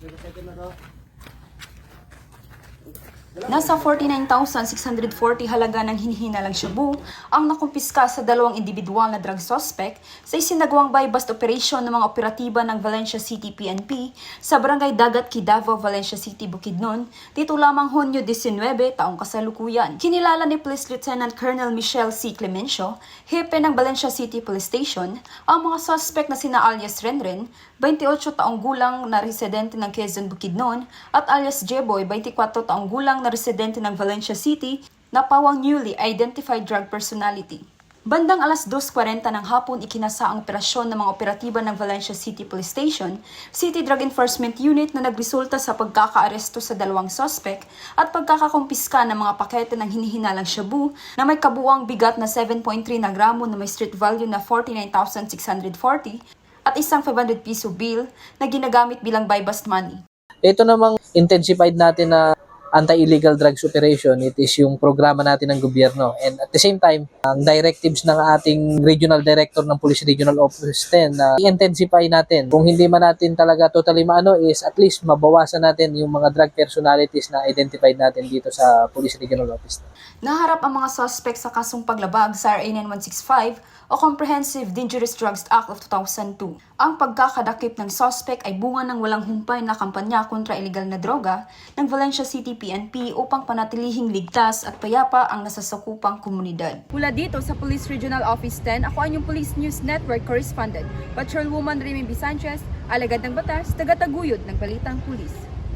这个再跟那个。Nasa 49,640 halaga ng hinihinalang shabu ang nakumpiska sa dalawang individual na drug suspect sa isinagawang buy-bust operation ng mga operatiba ng Valencia City PNP sa barangay Dagat Kidavo, Valencia City, Bukidnon, dito lamang Hunyo 19, taong kasalukuyan. Kinilala ni Police Lieutenant Colonel Michelle C. Clemencio, hepe ng Valencia City Police Station, ang mga suspect na sina alias Renren, 28 taong gulang na residente ng Quezon, Bukidnon, at alias Jeboy, 24 taong gulang na residente ng Valencia City, na pawang newly identified drug personality. Bandang alas 2.40 ng hapon ikinasa ang operasyon ng mga operatiba ng Valencia City Police Station, City Drug Enforcement Unit na nagresulta sa pagkakaaresto sa dalawang suspect at pagkakakumpiska ng mga pakete ng hinihinalang shabu na may kabuang bigat na 7.3 na gramo na may street value na 49,640 at isang 500 piso bill na ginagamit bilang buy-bust money. Ito namang intensified natin na anti-illegal drugs operation, it is yung programa natin ng gobyerno. And at the same time, ang directives ng ating regional director ng Police Regional Office 10 na i-intensify natin. Kung hindi man natin talaga totally maano is at least mabawasan natin yung mga drug personalities na identified natin dito sa Police Regional Office 10. Naharap ang mga suspect sa kasong paglabag sa RA 9165 o Comprehensive Dangerous Drugs Act of 2002. Ang pagkakadakip ng suspect ay bunga ng walang humpay na kampanya kontra illegal na droga ng Valencia City PNP upang panatilihing ligtas at payapa ang nasasakupang komunidad. Mula dito sa Police Regional Office 10, ako ang inyong Police News Network correspondent, Patrolwoman Remy B. Sanchez, alagad ng batas, tagataguyod ng Balitang Pulis.